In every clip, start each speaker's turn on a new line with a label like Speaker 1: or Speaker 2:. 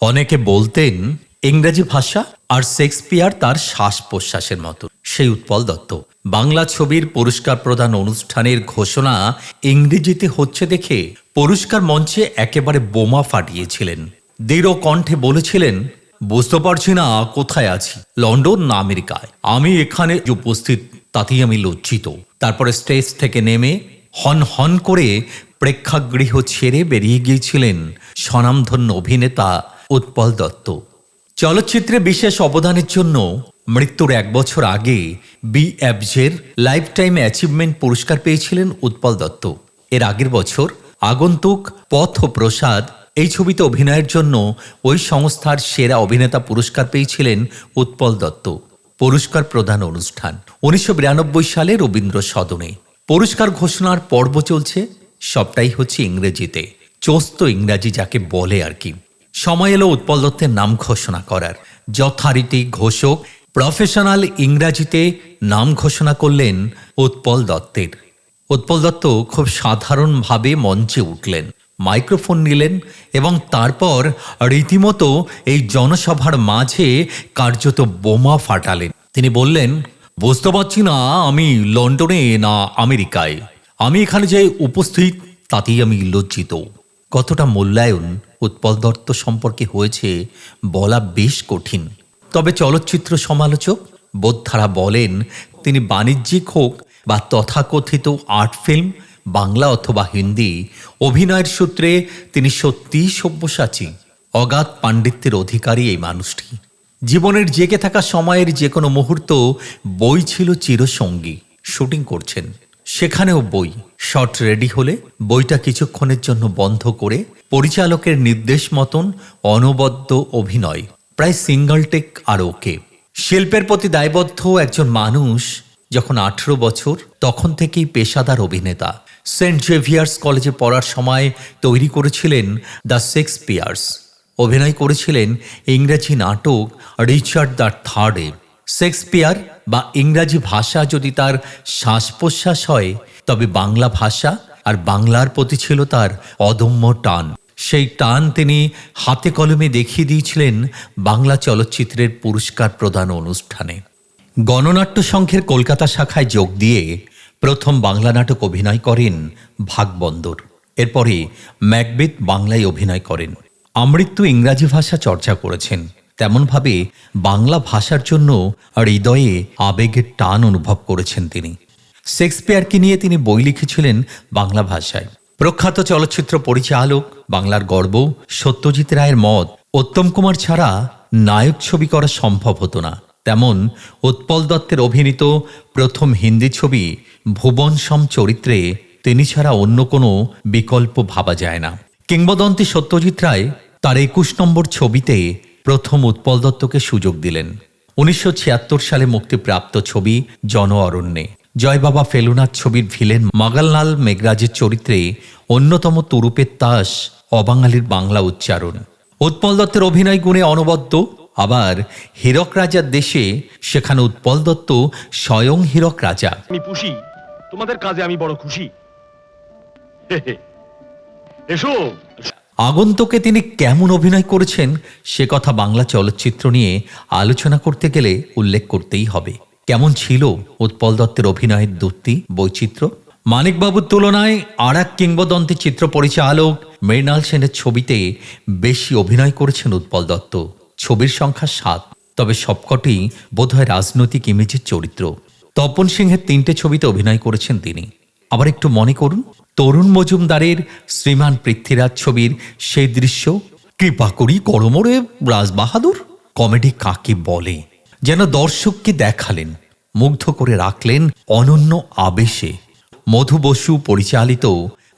Speaker 1: অনেকে বলতেন, ইংরেজি ভাষা আর শেক্সপিয়ার তার শ্বাস প্রশ্বাসের মতো। সেই উৎপল দত্ত, বাংলা ছবির পুরস্কার প্রদান অনুষ্ঠানের ঘোষণা ইংরেজিতে হচ্ছে দেখে পুরস্কার মঞ্চে একেবারে বোমা ফাটিয়েছিলেন। দৃঢ় কণ্ঠে বলেছিলেন, বুঝতে পারছি না কোথায় আছি, লন্ডন না আমেরিকায়। আমি এখানে উপস্থিত, তাতেই আমি লজ্জিত। তারপরে স্টেজ থেকে নেমে হন হন করে প্রেক্ষাগৃহ ছেড়ে বেরিয়ে গিয়েছিলেন স্বনামধন্য অভিনেতা উৎপল দত্ত। চলচ্চিত্রে বিশেষ অবদানের জন্য মৃত্যুর এক বছর আগে বি অ্যাবজের লাইফ টাইম অ্যাচিভমেন্ট পুরস্কার পেয়েছিলেন উৎপল দত্ত। এর আগের বছর আগন্তুক পথ প্রসাদ এই ছবিতে অভিনয়ের জন্য ওই সংস্থার সেরা অভিনেতা পুরস্কার পেয়েছিলেন উৎপল দত্ত। পুরস্কার প্রদান অনুষ্ঠান উনিশশো বিরানব্বই সালে রবীন্দ্র সদনে। পুরস্কার ঘোষণার পর্ব চলছে, সবটাই হচ্ছে ইংরেজিতে। চোস্ত ইংরাজি যাকে বলে আর কি। সময় এলো উৎপল দত্তের নাম ঘোষণা করার। যথারীতি ঘোষক প্রফেশনাল ইংরাজিতে নাম ঘোষণা করলেন উৎপল দত্তের। উৎপল দত্ত খুব সাধারণভাবে মঞ্চে উঠলেন, মাইক্রোফোন নিলেন এবং তারপর রীতিমতো এই জনসভার মাঝে কার্যত বোমা ফাটালেন। তিনি বললেন, বুঝতে পারছি না আমি লন্ডনে না আমেরিকায়। আমি এখানে যে উপস্থিত, তাতেই আমি লজ্জিত। কতটা মূল্যায়ন উৎপল দত্ত সম্পর্কে হয়েছে বলা বেশ কঠিন। তবে চলচ্চিত্র সমালোচক বোদ্ধারা বলেন, তিনি বাণিজ্যিক হোক বা তথাকথিত আর্ট ফিল্ম, বাংলা অথবা হিন্দি, অভিনয়ের সূত্রে তিনি সত্যিই সব্যসাচী, অগাধ পাণ্ডিত্যের অধিকারী এই মানুষটি। জীবনের জেগে থাকা সময়ের যে কোনো মুহূর্ত বই ছিল চিরসঙ্গী। শুটিং করছেন। সেখানেও বই। শট রেডি হলে বইটা কিছুক্ষণের জন্য বন্ধ করে পরিচালকের নির্দেশ মতন অনবদ্য অভিনয়, প্রায় সিঙ্গল টেক আর ওকে শিল্পের প্রতি দায়বদ্ধ একজন মানুষ যখন আঠেরো বছর, তখন থেকেই পেশাদার অভিনেতা। সেন্ট জেভিয়ার্স কলেজে পড়ার সময় তৈরি করেছিলেন দ্য শেক্সপিয়ার্স অভিনয় করেছিলেন ইংরেজি নাটক রিচার্ড দ্য থার্ডে শেক্সপিয়ার বা ইংরাজি ভাষা যদি তার শ্বাস প্রশ্বাস হয়, তবে বাংলা ভাষা আর বাংলার প্রতি ছিল তার অদম্য টান। সেই টান তিনি হাতে কলমে দেখিয়ে দিয়েছিলেন বাংলা চলচ্চিত্রের পুরস্কার প্রদান অনুষ্ঠানে। গণনাট্য সংঘের কলকাতা শাখায় যোগ দিয়ে প্রথম বাংলা নাটক অভিনয় করেন ভাগবন্দর। এরপরে ম্যাকবেথ বাংলায় অভিনয় করেন। আমৃত্যু ইংরাজি ভাষা চর্চা করেছেন। তেমনভাবে বাংলা ভাষার জন্য হৃদয়ে আবেগের টান অনুভব করেছেন তিনি। শেক্সপিয়ারকে নিয়ে তিনি বই লিখেছিলেন বাংলা ভাষায়। প্রখ্যাত চলচ্চিত্র পরিচালক, বাংলার গর্ব, সত্যজিৎ রায়ের মত, উত্তম কুমার ছাড়া নায়ক ছবি করা সম্ভব হতো না। তেমন উৎপল দত্তের অভিনীত প্রথম হিন্দি ছবি ভুবন সম চরিত্রে তিনি ছাড়া অন্য কোনো বিকল্প ভাবা যায় না। কিংবদন্তি সত্যজিৎ রায় তার একুশ নম্বর ছবিতে প্রথম উৎপল দত্তকে সুযোগ দিলেন। উনিশশো সালে মুক্তিপ্রাপ্ত ছবি জন অরণ্যে। জয় বাবা ফেলুনাথ ছবির ভিলেন মাগাললাল মেঘরাজের চরিত্রে অন্যতম তুরুপের তাস অবাঙালির বাংলা উচ্চারণ। উৎপল দত্তের অভিনয় গুণে অনবদ্য, আবার হীরক রাজার দেশে সেখানে উৎপল দত্ত স্বয়ং হীরক রাজা।
Speaker 2: আমি পুষি তোমাদের কাজে আমি বড় খুশি। এসো।
Speaker 1: আগন্তকে তিনি কেমন অভিনয় করেছেন, সে কথা বাংলা চলচ্চিত্র নিয়ে আলোচনা করতে গেলে উল্লেখ করতেই হবে। কেমন ছিল উৎপল দত্তের অভিনয়ের দূর্তি বৈচিত্র্য? মানিকবাবুর তুলনায় আর এক কিংবদন্তি চিত্র পরিচালক মৃণাল সেনের ছবিতে বেশি অভিনয় করেছেন উৎপল দত্ত। ছবির সংখ্যা সাত, তবে সবকটি বোধহয় রাজনৈতিক ইমেজের চরিত্র। তপন সিংহের তিনটে ছবিতে অভিনয় করেছেন তিনি। আবার একটু মনে করুন, তরুণ মজুমদারের শ্রীমান পৃথ্বীরাজ ছবির সেই দৃশ্য, কৃপা করি করমরে রাজবাহাদুর, কমেডি কাকে বলে? যেন দর্শককে দেখালেন, মুগ্ধ করে রাখলেন অনন্য আবেশে। মধু বসু পরিচালিত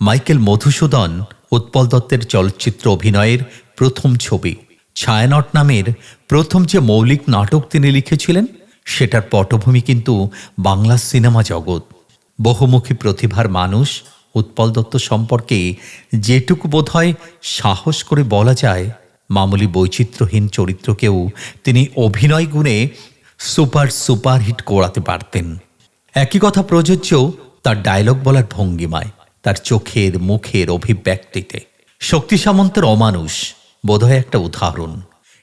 Speaker 1: মাইকেল মধুসূদন, উৎপল দত্তের চলচ্চিত্র অভিনয়ের প্রথম ছবি। ছায়ানট নামের প্রথম যে মৌলিক নাটক তিনি লিখেছিলেন, সেটার পটভূমি কিন্তু বাংলা সিনেমা জগৎ। বহুমুখী প্রতিভার মানুষ উৎপল দত্ত সম্পর্কে যেটুকু বোধহয় সাহস করে বলা যায়, মামুলি বৈচিত্র্যহীন চরিত্রকেও তিনি অভিনয় গুণে সুপার সুপার হিট করাতে পারতেন। একই কথা প্রযোজ্য তার ডায়লগ বলার ভঙ্গিমায়, তার চোখের, মুখের অভিব্যক্তিতে। শক্তি সামন্তের অমানুষ বোধহয় একটা উদাহরণ।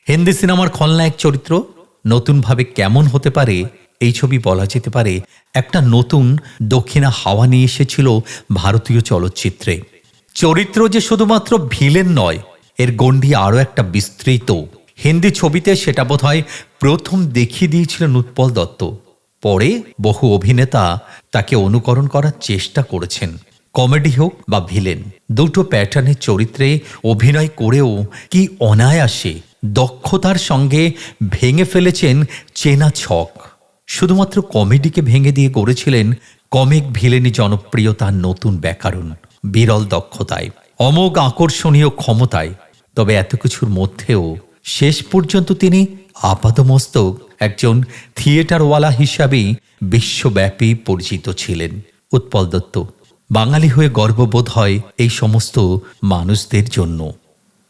Speaker 1: হিন্দি সিনেমার খলনায়ক চরিত্র নতুনভাবে কেমন হতে পারে এই ছবি বলা যেতে পারে একটা নতুন দক্ষিণা হাওয়া নিয়ে এসেছিল ভারতীয় চলচ্চিত্রে। চরিত্র যে শুধুমাত্র ভিলেন নয়, এর গণ্ডি আরও একটা বিস্তৃত। হিন্দি ছবিতে সেটা বোধহয় প্রথম দেখিয়ে দিয়েছিলেন উৎপল দত্ত। পরে বহু অভিনেতা তাকে অনুকরণ করার চেষ্টা করেছেন। কমেডি হোক বা ভিলেন, দুটো প্যাটার্নের চরিত্রে অভিনয় করেও কি অনায়াসে দক্ষতার সঙ্গে ভেঙে ফেলেছেন চেনা ছক। শুধুমাত্র কমেডিকে ভেঙে দিয়ে করেছিলেন কমিক ভিলেনি জনপ্রিয়তার নতুন ব্যাকরণ, বিরল দক্ষতায়, অমোঘ আকর্ষণীয় ক্ষমতায়। তবে এত কিছুর মধ্যেও শেষ পর্যন্ত তিনি আপাতমস্তক একজন থিয়েটারওয়ালা হিসাবেই বিশ্বব্যাপী পরিচিত ছিলেন। উৎপল দত্ত, বাঙালি হয়ে গর্ববোধ হয় এই সমস্ত মানুষদের জন্য।